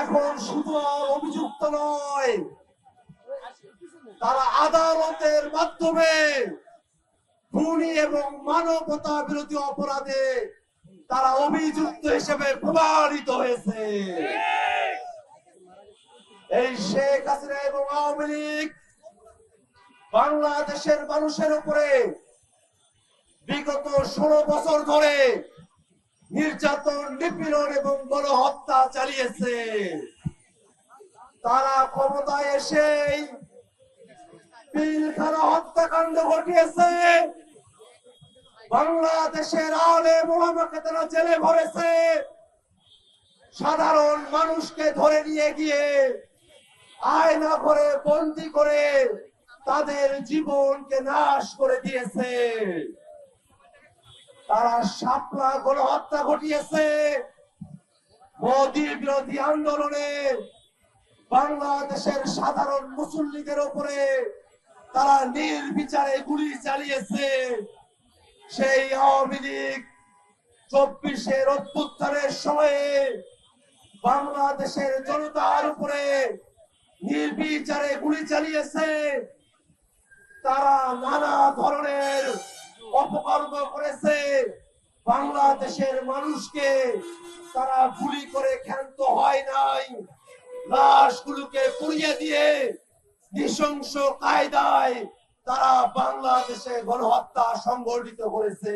এখন শুধু আর অভিযুক্ত নয়, তারা আদালতের মাধ্যমে খুনি এবং মানবতা বিরোধী অপরাধে তারা অভিযুক্ত হিসেবে প্রমাণিত হয়েছে। এই শেখ হাসিনা এবং আওয়ামী লীগ বাংলাদেশের মানুষের উপরে বিগত ষোলো বছর ধরে নির্যাতন, নিপীড়ন এবং গণহত্যা চালিয়েছে। তারা ক্ষমতায় পিলখানা হত্যাকাণ্ড ঘটিয়েছে। বাংলাদেশের আলে মোহাম্মকে তারা জেলে ভরেছে। সাধারণ মানুষকে ধরে নিয়ে গিয়ে আয়না করে, বন্দি করে তাদের জীবনকে নাশ করে দিয়েছে। তারা শাপলা গণহত্যা ঘটিয়েছে। মোদী বিরোধী আন্দোলনে বাংলাদেশের সাধারণ মুসল্লিদের উপরে তারা নির্বিচারে গুলি চালিয়েছে। সেই আওয়ামী লীগ চব্বিশের অভ্যুত্থানের সময়ে বাংলাদেশের জনতার উপরে নির্বিচারে গুলি চালিয়েছে। তারা নানা ধরনের অপকর্ম করেছে। বাংলাদেশের মানুষকে তারা গুলি করে ক্ষান্ত হয় নাই। লাশগুলোকে পুড়িয়ে দিয়ে নৃশংস কায়দায় তারা বাংলাদেশে গণহত্যা সংগঠিত করেছে।